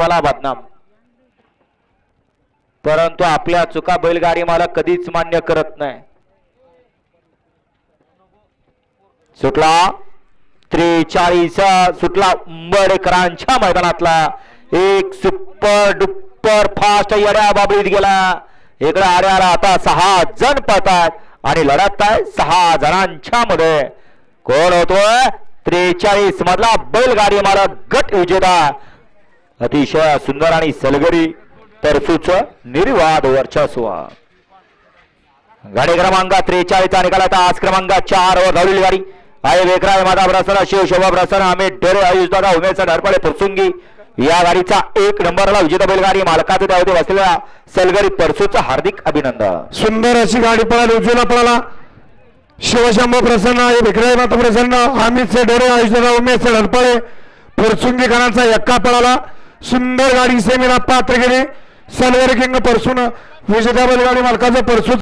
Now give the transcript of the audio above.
मला बदनाम. परंतु आपल्या चुका बैलगाडी मला कधीच मान्य करत नाही. सुटला त्रेचाळीस सुटला उंबरकरांच्या मैदानातला. एक सुपर डुप्पर फास्ट येड्या बाबरीत गेला. इकडे आर्याला आता सहा जण पळतात आणि लढत आहे सहा जणांच्या मध्ये. कोण होतोय? त्रेचाळीस मधला बैलगाडी मालक गट विजेता अतिशय सुंदर आणि सलगरी तरसूच निर्वाद वर्चस्व. गाडी क्रमांक त्रेचाळीसचा निकाल आता आज क्रमांक चार वर धावलेली गाडी. आहे वेकराय माता प्रसन्न शिव शोभा प्रसन्न अमित ढेरे आयुष दादा उमेश ढरपळे फुरसुंगी. या गाडीचा एक नंबरला विजेता बैलगाडी मालकाचे त्यामध्ये बसलेला सलगरी परसूचं हार्दिक अभिनंदन. सुंदर अशी गाडी पळाली उजवीला पळाला. शिवशंभ प्रसन्न विक्रय माता प्रसन्न अमित से डोरे दादा उमेश से ढरपळे फुरसुंगीकरांचा एक्का पळाला. सुंदर गाडी सेमीला पात्र गेली. सलवर किंग परसून विजेता बैलगाडी मालकाचं परसूच